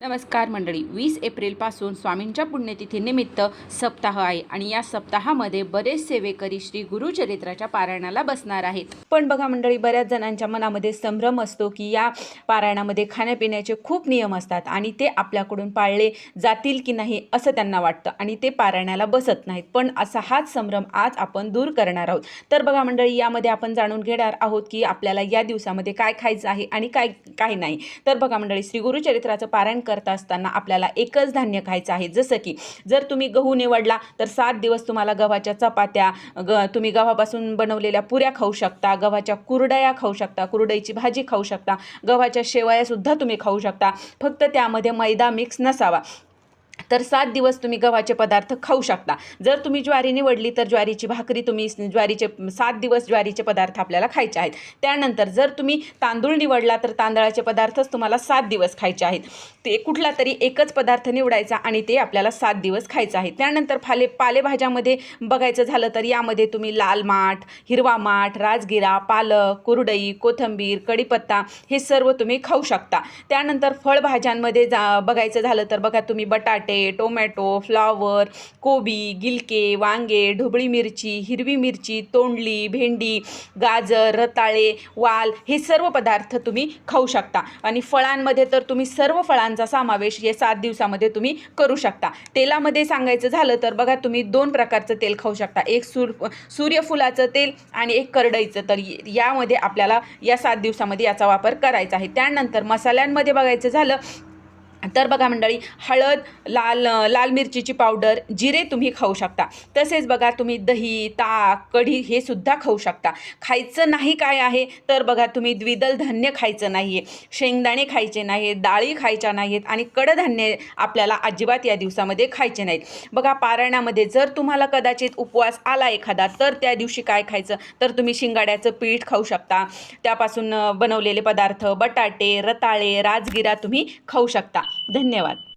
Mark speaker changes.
Speaker 1: नमस्कार मंडळी. वीस एप्रिलपासून स्वामींच्या पुण्यतिथीनिमित्त सप्ताह आहे आणि या सप्ताहामध्ये बरेच सेवेकरी श्री गुरुचरित्राच्या पारायणाला बसणार आहेत. पण बघा मंडळी बऱ्याच जणांच्या मनामध्ये संभ्रम असतो की या पारायणामध्ये खाण्यापिण्याचे खूप नियम असतात आणि ते आपल्याकडून पाळले जातील की नाही असं त्यांना वाटतं आणि ते पारायणाला बसत नाहीत. पण असा हाच संभ्रम आज आपण दूर करणार आहोत. तर बघा मंडळी यामध्ये आपण जाणून घेणार आहोत की आपल्याला या दिवसामध्ये काय खायचं आहे आणि काय काय नाही. तर बघा मंडळी श्री गुरुचरित्राचं पारायण करत असताना आपल्याला एकच धान्य खायचं आहे. जसं की जर तुम्ही गहू निवडला तर सात दिवस तुम्हाला गव्हाच्या चपात्या ग तुम्ही गव्हापासून बनवलेल्या पुऱ्या खाऊ शकता गव्हाच्या कुरडया खाऊ शकता कुरडईची भाजी खाऊ शकता गव्हाच्या शेवयासुद्धा तुम्ही खाऊ शकता. फक्त त्यामध्ये मैदा मिक्स नसावा. तर सात दिवस तुम्ही गव्हाचे पदार्थ खाऊ शकता. जर तुम्ही ज्वारी निवडली तर ज्वारीची भाकरी तुम्ही ज्वारीचे सात दिवस ज्वारीचे पदार्थ आपल्याला खायचे आहेत. त्यानंतर जर तुम्ही तांदूळ निवडला तर तांदळाचे पदार्थच तुम्हाला सात दिवस खायचे आहेत. ते कुठला तरी एकच पदार्थ निवडायचा आणि ते आपल्याला सात दिवस खायचं आहे. त्यानंतर फाले पालेभाज्यामध्ये बघायचं झालं तर यामध्ये तुम्ही लाल माठ हिरवा माठ राजगिरा पालक कुरडई कोथंबीर कढीपत्ता हे सर्व तुम्ही खाऊ शकता. त्यानंतर फळभाज्यांमध्ये जा बघायचं झालं तर बघा तुम्ही बटाटे टोमॅटो फ्लावर कोबी गिलके वांगे ढोबळी मिरची हिरवी मिरची तोंडली भेंडी गाजर रताळे वाल हे सर्व पदार्थ तुम्ही खाऊ शकता. आणि फळांमध्ये तर तुम्ही सर्व फळांचा समावेश हे सात दिवसामध्ये तुम्ही करू शकता. तेलामध्ये सांगायचं झालं तर बघा तुम्ही दोन प्रकारचं तेल खाऊ शकता. एक सूर सूर्यफुलाचं तेल आणि एक करडईचं. तर यामध्ये आपल्याला या सात दिवसामध्ये याचा वापर करायचा आहे. त्यानंतर मसाल्यांमध्ये बघायचं झालं तर बघा मंडळी हळद लाल लाल मिरचीची पावडर जिरे तुम्ही खाऊ शकता. तसेच बघा तुम्ही दही ताक कढी हे सुद्धा खाऊ शकता. खायचं नाही काय आहे तर बघा तुम्ही द्विदल धान्य खायचं नाही आहे शेंगदाणे खायचे नाही डाळी खायच्या नाहीत आणि कडधान्य आपल्याला अजिबात या दिवसामध्ये खायचे नाहीत. बघा पारायणामध्ये जर तुम्हाला कदाचित उपवास आला एखादा तर त्या दिवशी काय खायचं? तर तुम्ही शिंगाड्याचं पीठ खाऊ शकता. त्यापासून बनवलेले पदार्थ बटाटे रताळे राजगिरा तुम्ही खाऊ शकता. धन्यवाद.